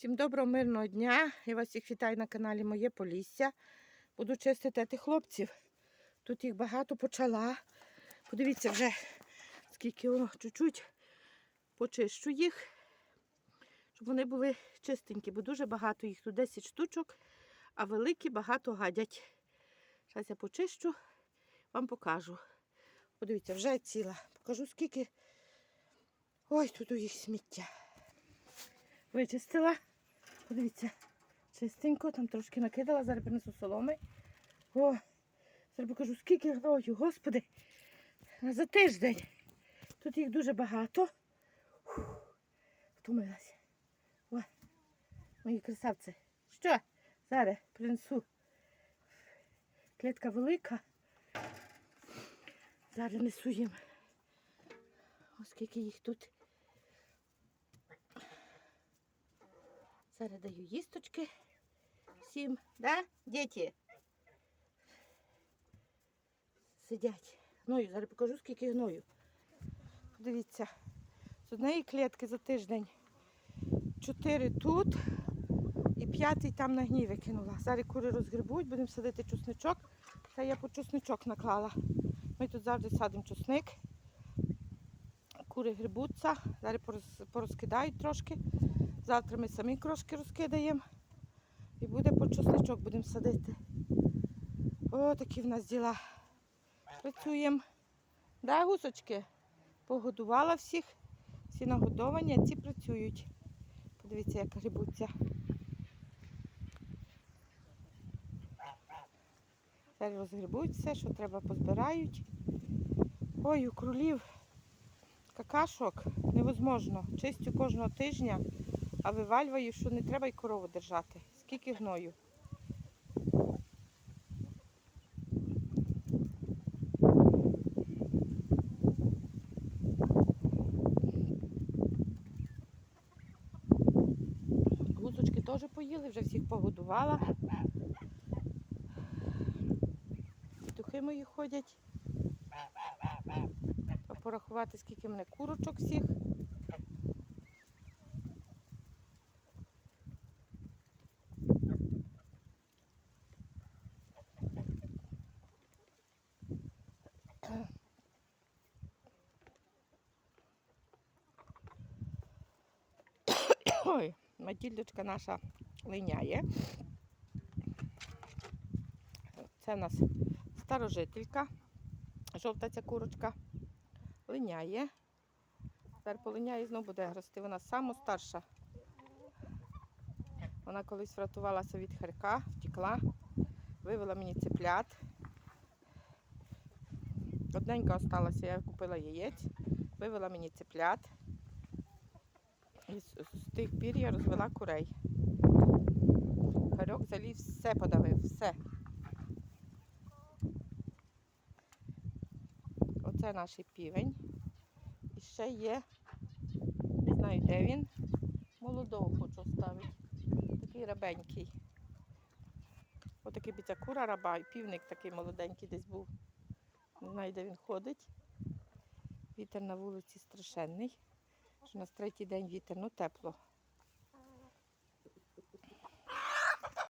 Всім доброго мирного дня. Я вас всіх вітаю на каналі Моє Полісся. Буду чистити тих хлопців. Тут їх багато почала. Подивіться вже, скільки о, чуть-чуть почищу їх, щоб вони були чистенькі, бо дуже багато їх. Тут 10 штучок, а великі багато гадять. Зараз я почищу, вам покажу. Подивіться, вже ціла. Покажу, скільки. Ой, тут у їх сміття. Вичистила. Подивіться, чистенько, там трошки накидала, зараз принесу соломи. О, зараз покажу, скільки гною, господи. За тиждень. Тут їх дуже багато. Втомилася. О, мої красавці. Що? Зараз принесу. Клітка велика. Зараз несу їм. Скільки їх тут. Зараз даю їсточки всім, да, діти? Сидять. Гною, зараз покажу, скільки гною. Подивіться, з однієї клітки за тиждень чотири тут і п'ятий там на гній викинула. Зараз кури розгребуть, будемо садити чесничок. Та я по чесничок наклала. Ми тут завжди садимо чесник. Кури грибуться, зараз порозкидають трошки. Завтра ми самі крошки розкидаємо. І буде по чесничок будемо садити. О, такі в нас діла. Працюємо. Да, гусочки? Погодувала всіх. Всі нагодовані, а ці працюють. Подивіться, як грибуться. Зараз розгрібуть все, що треба, позбирають. Ой, у кролів какашок невозможно. Чистю кожного тижня, а вивалюю, що не треба й корову держати. Скільки гною. Гусочки теж поїли, вже всіх погодувала. Петухи мої ходять. Порахувати, скільки мене курочок всіх. Ой, Матільдочка наша линяє. Це у нас старожителька. Жовта ця курочка линяє. Тепер полиняє і знову буде рости. Вона сама старша. Вона колись врятувалася від харка, втекла, вивела мені цеплят. Одненька осталася, я купила яєць, вивела мені цеплят. І з, з тих пір я розвела курей. Харьок заліз все подавив, все. Оце наш півень. І ще є, не знаю де він. Молодого хочу ставити. Такий рабенький. Отакий біця кура раба, і півник такий молоденький десь був. Не знаю, де він ходить. Вітер на вулиці страшенний. У нас третій день вітер, ну тепло.